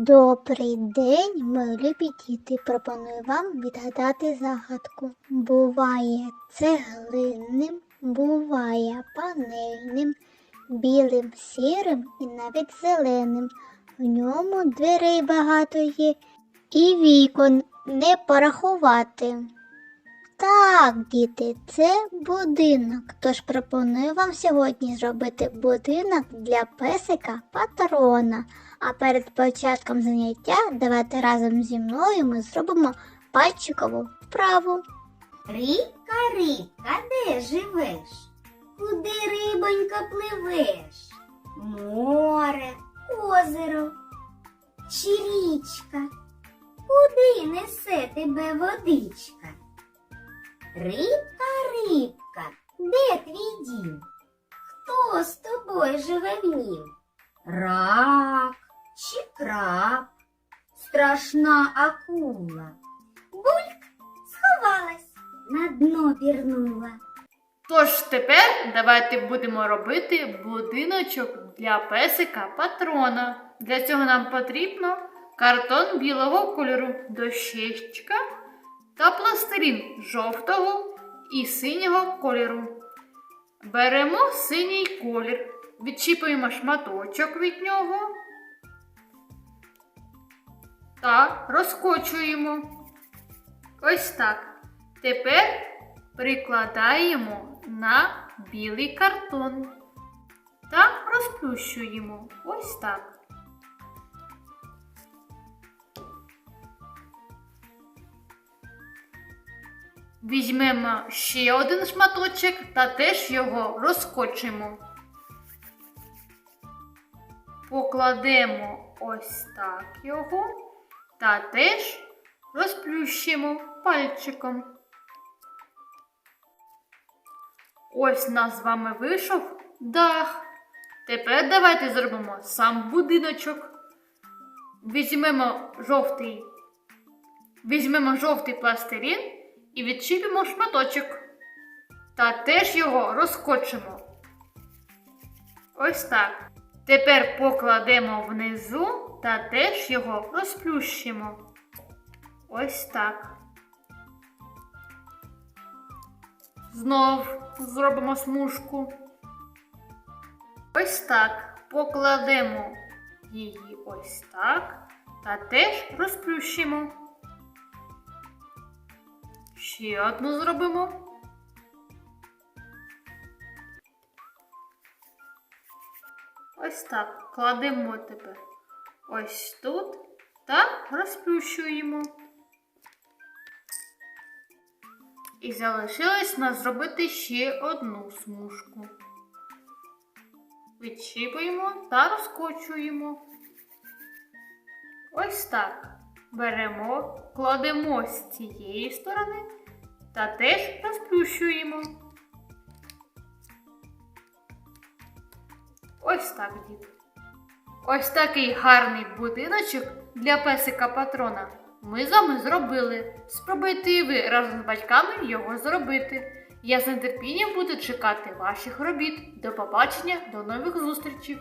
Добрий день, мої любі діти. Пропоную вам відгадати загадку. Буває цеглинним, буває панельним, білим, сірим і навіть зеленим. В ньому дверей багато є, і вікон не порахувати. Так, діти, це будинок. Тож пропоную вам сьогодні зробити будинок для песика патрона. А перед початком заняття давайте разом зі мною ми зробимо пальчикову вправу. Рибка, рибка, де живеш? Куди рибонька пливеш? Море, озеро чи річка? Куди несе тебе водичка? Рибка, рибка, де твій дім? Хто з тобою живе в нім? Рак чи краб? Страшна акула. Бульк сховалась, на дно пірнула. Тож тепер давайте будемо робити будиночок для песика патрона. Для цього нам потрібно картон білого кольору, дощечка та пластилін жовтого і синього кольору. Беремо синій колір, відчіпуємо шматочок від нього та розкочуємо. Ось так. Тепер прикладаємо на білий картон та розплющуємо. Ось так. Візьмемо ще один шматочок та теж його розкочимо. Покладемо ось так його та теж розплющимо пальчиком. Ось нас з вами вийшов дах. Тепер давайте зробимо сам будиночок. Візьмемо жовтий, візьмемо жовтий пластилін і відчіпимо шматочок. Та теж його розкочимо. Ось так. Тепер покладемо внизу та теж його розплющимо. Ось так. Знов зробимо смужку. Ось так. Покладемо її ось так. Та теж розплющимо. Ще одну зробимо. Ось так. Кладемо тепер ось тут та розплющуємо. І залишилось нас зробити ще одну смужку. Відчіпуємо та розкочуємо. Ось так. Беремо, кладемо з цієї сторони та теж розплющуємо. Ось так, діти. Ось такий гарний будиночок для песика патрона ми з вами зробили. Спробуйте і ви разом з батьками його зробити. Я з нетерпінням буду чекати ваших робіт. До побачення, до нових зустрічей!